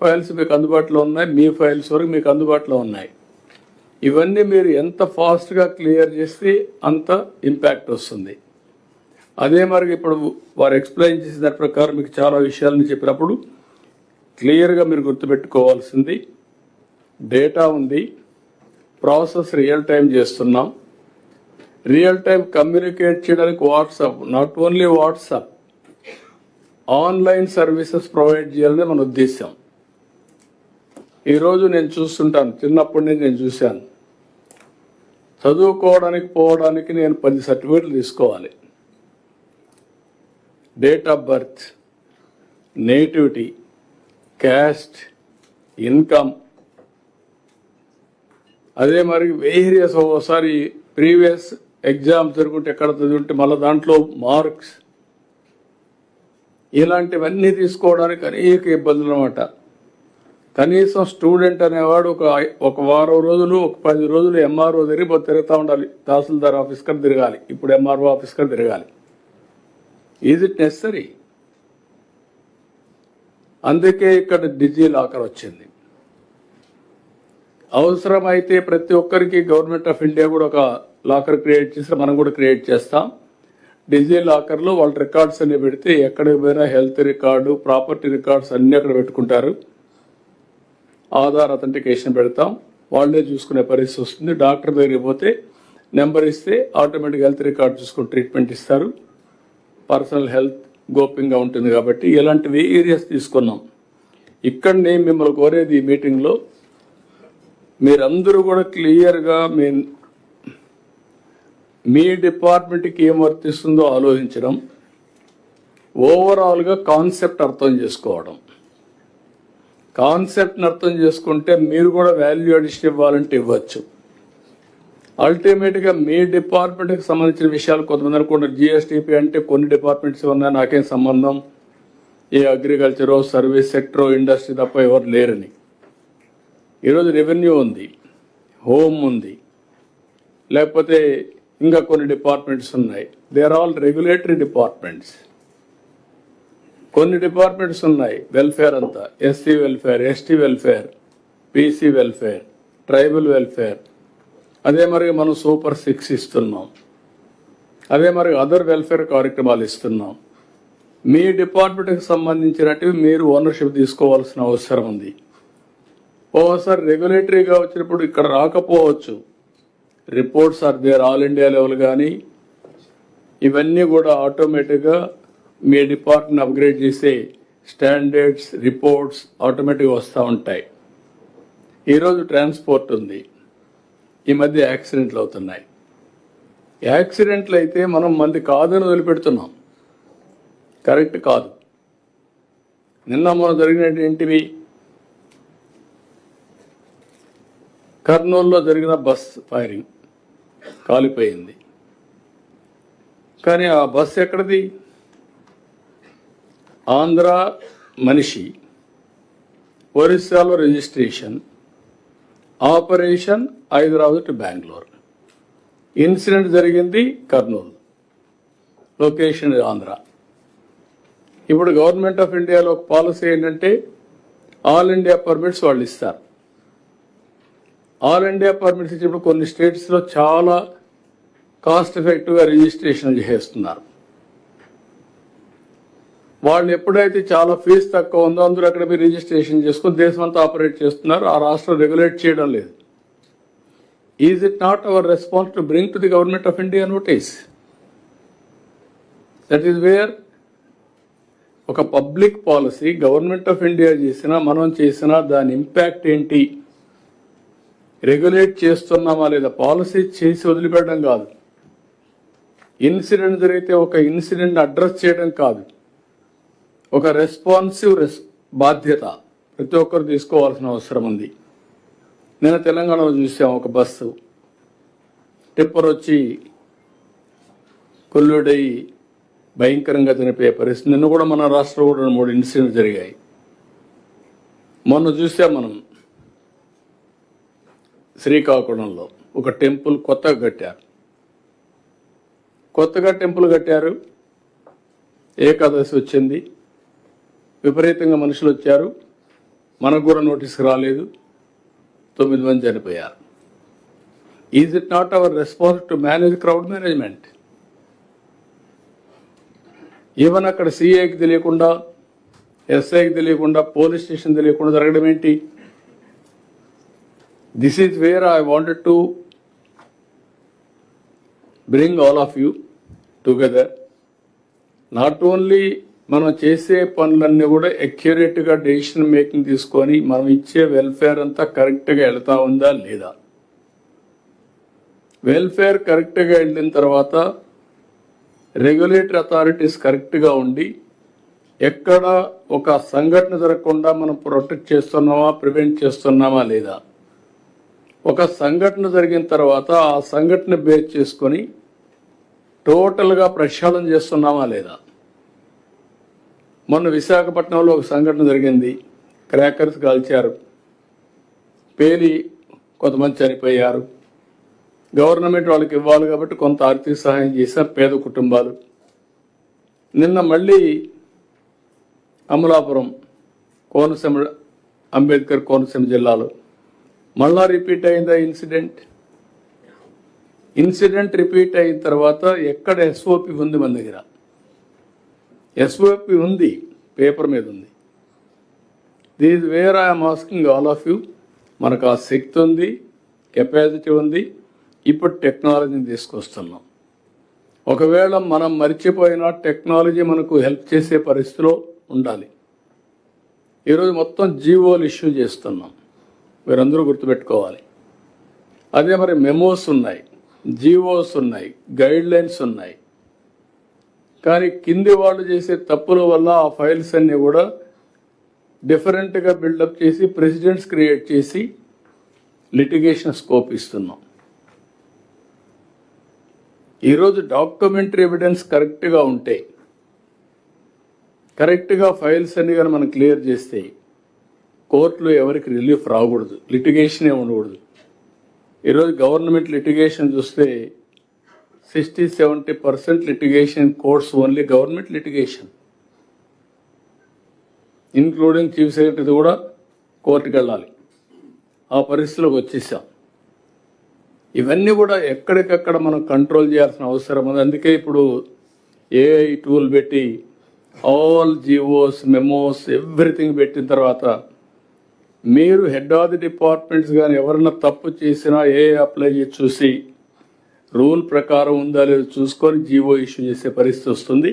Files మీకు అందుబాటులో ఉన్నాయి మీ ఫైల్స్ వరకు మీకు అందుబాటులో ఉన్నాయి. ఇవన్నీ మీరు ఎంత ఫాస్ట్గా క్లియర్ చేస్తే అంత ఇంపాక్ట్ వస్తుంది. అదే మరి ఇప్పుడు వారు ఎక్స్ప్లెయిన్ చేసిన దాని ప్రకారం మీకు చాలా విషయాలను చెప్పినప్పుడు క్లియర్గా మీరు గుర్తుపెట్టుకోవాల్సింది డేటా ఉంది ప్రాసెస్ రియల్ టైం చేస్తున్నాం. రియల్ టైం కమ్యూనికేట్ చేయడానికి WhatsApp not only WhatsApp online services provide చేయాలనే మన ఉద్దేశం ఈరోజు నేను చూస్తుంటాను. చిన్నప్పటి నుంచి నేను చూశాను. చదువుకోవడానికి పోవడానికి నేను పది సర్టిఫికేట్లు తీసుకోవాలి. Date of birth nativity caste income అదే మరి వేరియస్ ఒకసారి ప్రీవియస్ ఎగ్జామ్ జరుగుంటే ఎక్కడ చదువుంటే మళ్ళీ దాంట్లో మార్క్స్. ఇలాంటివన్నీ తీసుకోవడానికి అనేక ఇబ్బందులు అనమాట కనీసం స్టూడెంట్ అనేవాడు ఒక ఒక వారం రోజులు ఒక పది రోజులు ఎంఆర్ఓ తిరిగి తిరుగుతూ ఉండాలి. తహసీల్దార్ ఆఫీస్ కన్నా తిరగాలి. ఇప్పుడు ఎంఆర్ఓ ఆఫీస్ కన్నా తిరగాలి. ఈజ్ ఇట్ నెసరీ అందుకే ఇక్కడ డిజీ లాకర్ వచ్చింది. అవసరమైతే ప్రతి ఒక్కరికి గవర్నమెంట్ ఆఫ్ ఇండియా కూడా ఒక లాకర్ క్రియేట్ చేసి మనం కూడా క్రియేట్ చేస్తాం. డిజీ లాకర్లో వాళ్ళ రికార్డ్స్ అన్ని పెడితే ఎక్కడికి పోయినా హెల్త్ రికార్డు ప్రాపర్టీ రికార్డ్స్ అన్నీ అక్కడ పెట్టుకుంటారు. ఆధార్ అథెంటికేషన్ పెడతాం. వాళ్ళే చూసుకునే పరిస్థితి వస్తుంది. డాక్టర్ దగ్గరికి పోతే నెంబర్ ఇస్తే ఆటోమేటిక్ హెల్త్ రికార్డ్ చూసుకుని ట్రీట్మెంట్ ఇస్తారు. పర్సనల్ హెల్త్ గోప్యంగా ఉంటుంది కాబట్టి ఇలాంటివి ఏరియాస్ తీసుకున్నాం. ఇక్కడ నేను మిమ్మల్ని కోరేది ఈ మీటింగ్లో మీరందరూ కూడా క్లియర్గా మీ మీ డిపార్ట్మెంట్కి ఏం వర్తిస్తుందో ఆలోచించడం ఓవరాల్గా కాన్సెప్ట్ అర్థం చేసుకోవడం. కాన్సెప్ట్ని అర్థం చేసుకుంటే మీరు కూడా వాల్యూ అడిషన్ ఇవ్వాలంటే ఇవ్వచ్చు. అల్టిమేట్గా మీ డిపార్ట్మెంట్కి సంబంధించిన విషయాలు కొంతమంది అనుకుంటారు. జిఎస్టిపి అంటే కొన్ని డిపార్ట్మెంట్స్ ఉన్నాయి నాకేం సంబంధం? ఏ అగ్రికల్చరో సర్వీస్ సెక్టరో ఇండస్ట్రీ తప్ప ఎవరు లేరని. ఈరోజు రెవెన్యూ ఉంది హోమ్ ఉంది లేకపోతే ఇంకా కొన్ని డిపార్ట్మెంట్స్ ఉన్నాయి. They are all regulatory departments కొన్ని డిపార్ట్మెంట్స్ ఉన్నాయి. వెల్ఫేర్ అంతా. SC welfare ST welfare BC welfare tribal welfare. అదే మరి మనం సూపర్ సిక్స్ ఇస్తున్నాం. అదే మరి అదర్ వెల్ఫేర్ కార్యక్రమాలు ఇస్తున్నాం. మీ డిపార్ట్మెంట్కి సంబంధించినట్టు మీరు ఓనర్షిప్ తీసుకోవాల్సిన అవసరం ఉంది. ఓసారి రెగ్యులేటరీగా వచ్చినప్పుడు ఇక్కడ రాకపోవచ్చు. Reports are there all India level కానీ ఇవన్నీ కూడా ఆటోమేటిక్గా మీ డిపార్ట్మెంట్ అప్గ్రేడ్ చేసే స్టాండర్డ్స్ రిపోర్ట్స్ ఆటోమేటిక్గా వస్తూ ఉంటాయి. ఈరోజు ట్రాన్స్పోర్ట్ ఉంది. ఈ మధ్య యాక్సిడెంట్లు అవుతున్నాయి. యాక్సిడెంట్లు అయితే మనం మంది కాదని వదిలిపెడుతున్నాం. కరెక్ట్ కాదు. నిన్న మనం జరిగినటువంటివి కర్నూలులో జరిగిన బస్ ఫైరింగ్ కాలిపోయింది. కానీ ఆ బస్ ఎక్కడిది? ఆంధ్ర మనిషి ఒరిస్సాలో registration operation Hyderabad to Bengaluru. Incident జరిగింది కర్నూలు. లొకేషన్ ఆంధ్ర. ఇప్పుడు గవర్నమెంట్ ఆఫ్ ఇండియాలో ఒక పాలసీ ఏంటంటే ఆల్ ఇండియా పర్మిట్స్ వాళ్ళు ఇస్తారు. ఆల్ ఇండియా పర్మిట్స్ ఇచ్చినప్పుడు కొన్ని స్టేట్స్లో చాలా కాస్ట్ ఎఫెక్టివ్గా రిజిస్ట్రేషన్ చేస్తున్నారు. వాళ్ళు ఎప్పుడైతే చాలా ఫీజు తక్కువ ఉందో అందరూ అక్కడ మీరు రిజిస్ట్రేషన్ చేసుకుని దేశమంతా ఆపరేట్ చేస్తున్నారు. ఆ రాష్ట్రం రెగ్యులేట్ చేయడం లేదు. Is it not our response to bring to the government of India notice that is where ఒక public policy government of India చేసినా మనం చేసినా దాని ఇంపాక్ట్ ఏంటి? రెగ్యులేట్ చేస్తున్నామా లేదా? పాలసీ చేసి వదిలిపెట్టడం కాదు. ఇన్సిడెంట్ జరిగితే ఒక ఇన్సిడెంట్ అడ్రస్ చేయడం కాదు. ఒక రెస్పాన్సివ్ రెస్ బాధ్యత. ప్రతి ఒక్కరు తీసుకోవాల్సిన అవసరం ఉంది. నేను తెలంగాణలో చూసాం ఒక బస్సు. టిప్పర్ వచ్చి కొల్లుడై భయంకరంగా చనిపోయే పరిస్థితి. నిన్న కూడా మన రాష్ట్రంలో కూడా మూడు ఇన్సిడెంట్ జరిగాయి. మొన్న చూసాం మనం శ్రీకాకుళంలో ఒక టెంపుల్ కొత్తగా కట్టారు. కొత్తగా టెంపుల్ కట్టారు. ఏకాదశి వచ్చింది. విపరీతంగా మనుషులు వచ్చారు. మనకు కూడా నోటీస్ రాలేదు. తొమ్మిది మంది చనిపోయారు. Is it not our response to manage crowd management even అక్కడ సిఐకి తెలియకుండా ఎస్ఐకి తెలియకుండా పోలీస్ స్టేషన్ తెలియకుండా జరగడం ఏంటి? This is where I wanted to bring all of you together not only మనం చేసే పనులన్నీ కూడా అక్యురేట్గా డెసిషన్ మేకింగ్ తీసుకొని మనం ఇచ్చే వెల్ఫేర్ అంతా కరెక్ట్గా వెళ్తా ఉందా లేదా? వెల్ఫేర్ కరెక్ట్గా వెళ్ళిన తర్వాత రెగ్యులేటరీ అథారిటీస్ కరెక్ట్గా ఉండి ఎక్కడ ఒక సంఘటన జరగకుండా మనం ప్రొటెక్ట్ చేస్తున్నామా ప్రివెంట్ చేస్తున్నామా లేదా? ఒక సంఘటన జరిగిన తర్వాత ఆ సంఘటన బేస్ చేసుకొని టోటల్గా ప్రక్షాళన చేస్తున్నామా లేదా? మొన్న విశాఖపట్నంలో ఒక సంఘటన జరిగింది. క్రాకర్స్ కాల్చారు. పేలి కొంతమంది చనిపోయారు. గవర్నమెంట్ వాళ్ళకి ఇవ్వాలి కాబట్టి కొంత ఆర్థిక సహాయం చేశారు పేద కుటుంబాలు. నిన్న మళ్ళీ అమలాపురం కోనసీమ అంబేద్కర్ కోనసీమ జిల్లాలో మళ్ళా రిపీట్ అయిందా ఇన్సిడెంట్? ఇన్సిడెంట్ రిపీట్ అయిన తర్వాత ఎక్కడ ఎస్ఓపి ఉంది మన దగ్గర? ఎస్ఓపి ఉంది పేపర్ మీద ఉంది. This where I'm asking all of you మనకు ఆ శక్తి ఉంది కెపాసిటీ ఉంది. ఇప్పుడు టెక్నాలజీని తీసుకొస్తున్నాం. ఒకవేళ మనం మర్చిపోయిన టెక్నాలజీ మనకు హెల్ప్ చేసే పరిస్థితిలో ఉండాలి. ఈరోజు మొత్తం జీవోలు ఇష్యూ చేస్తున్నాం. మీరందరూ గుర్తుపెట్టుకోవాలి. అదే మరి మెమోస్ ఉన్నాయి జీవోస్ ఉన్నాయి గైడ్ లైన్స్ ఉన్నాయి. కానీ కింది వాళ్ళు చేసే తప్పుల వల్ల ఆ ఫైల్స్ అన్నీ కూడా డిఫరెంట్గా బిల్డప్ చేసి ప్రెసిడెంట్స్ క్రియేట్ చేసి లిటిగేషన్ స్కోప్ ఇస్తున్నాం. ఈరోజు డాక్యుమెంటరీ ఎవిడెన్స్ కరెక్ట్గా ఉంటే కరెక్ట్గా ఫైల్స్ అన్ని కానీ మనం క్లియర్ చేస్తే కోర్టులో ఎవరికి రిలీఫ్ రాకూడదు లిటిగేషనే ఉండకూడదు. ఈరోజు గవర్నమెంట్ లిటిగేషన్ చూస్తే sixty seventy percent litigation courts only government litigation including chief secretary కూడా కోర్టుకు వెళ్ళాలి. ఆ పరిస్థితిలోకి వచ్చేసాం. ఇవన్నీ కూడా ఎక్కడికక్కడ మనం కంట్రోల్ చేయాల్సిన అవసరం ఉంది. అందుకే ఇప్పుడు ఏఐ టూల్ పెట్టి ఆల్ జీవోస్ మెమోస్ ఎవ్రీథింగ్ పెట్టిన తర్వాత మీరు హెడ్ ఆఫ్ ది డిపార్ట్మెంట్స్ కానీ ఎవరైనా తప్పు చేసినా ఏ అప్లై చేసి చూసి రూల్ ప్రకారం ఉందా లేదో చూసుకొని జీవో ఇష్యూ చేసే పరిస్థితి వస్తుంది.